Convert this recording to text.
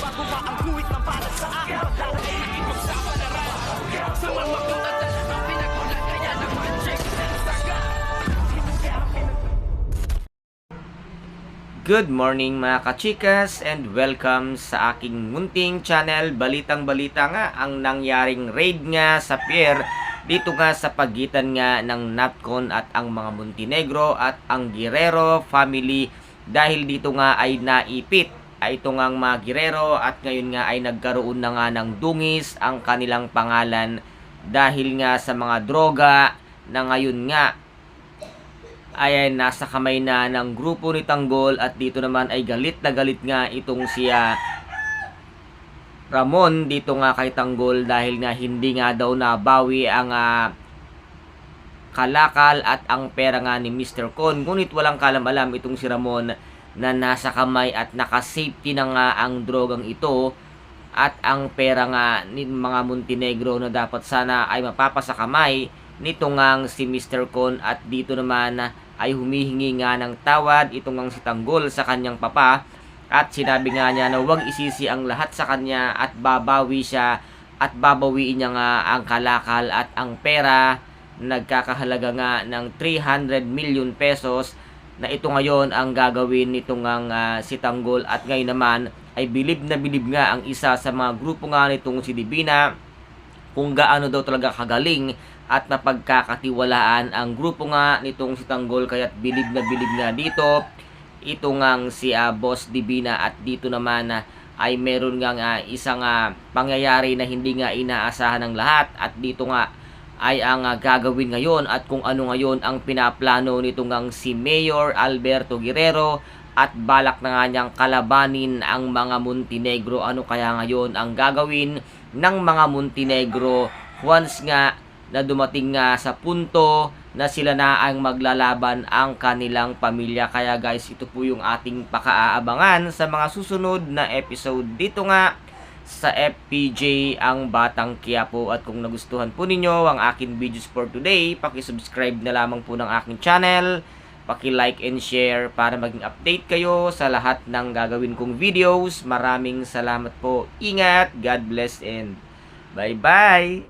tama ang guhit na para sa akin Pagdadaig ipagsapalaran Sa mga kutat ang pinagulat Kaya naman check na saga. Good morning mga kachikas and welcome sa aking munting channel Balitang Balita nga. Ang nangyaring raid nga sa pier dito nga sa pagitan nga ng Napcon at ang mga Montenegro at ang Guerrero family dahil dito nga ay naipit ay ito nga ang mga Guerrero at ngayon nga ay nagkaroon na nga ng dungis ang kanilang pangalan dahil nga sa mga droga na ngayon nga ay nasa kamay na ng grupo ni Tanggol at dito naman ay galit na galit nga itong siya Ramon dito nga kay Tanggol dahil nga hindi nga daw nabawi ang ah, kalakal at ang pera nga ni Mr. Con ngunit walang kalam-alam itong si Ramon na nasa kamay at naka-safety na nga ang drogang ito at ang pera nga ni mga Montenegro na dapat sana ay mapapasa kamay nito ngang si Mr. Con at dito naman ay humihingi nga ng tawad itong ngang si Tanggol sa kanyang papa at sinabi nga niya na huwag isisi ang lahat sa kanya at babawi siya at babawiin niya nga ang kalakal at ang pera nagkakahalaga nga ng 300 million pesos na ito ngayon ang gagawin nitong ah, si Tanggol. At ngayon naman ay bilib na bilib nga ang isa sa mga grupo nga nitong si Divina kung gaano daw talaga kagaling at napagkakatiwalaan ang grupo nga nitong si Tanggol. Kaya't bilib na bilib nga dito ito ngang si ah, Boss Divina. At dito naman ah, ay meron nga nga isang ah, pangyayari na hindi nga inaasahan ng lahat. At dito nga ay ang ah, gagawin ngayon at kung ano ngayon ang pinaplano nito ngang si Mayor Alberto Guerrero at balak na nga niyang kalabanin ang mga Montenegro ano kaya ngayon ang gagawin ng mga Montenegro once nga na dumating nga sa punto na sila na ang maglalaban ang kanilang pamilya. Kaya guys, ito po yung ating pakaaabangan sa mga susunod na episode dito nga sa FPJ ang Batang Quiapo. At kung nagustuhan po ninyo ang aking videos for today, pakisubscribe na lamang po ng aking channel. Paki-like and share para maging update kayo sa lahat ng gagawin kong videos. Maraming salamat po. Ingat, God bless and bye-bye!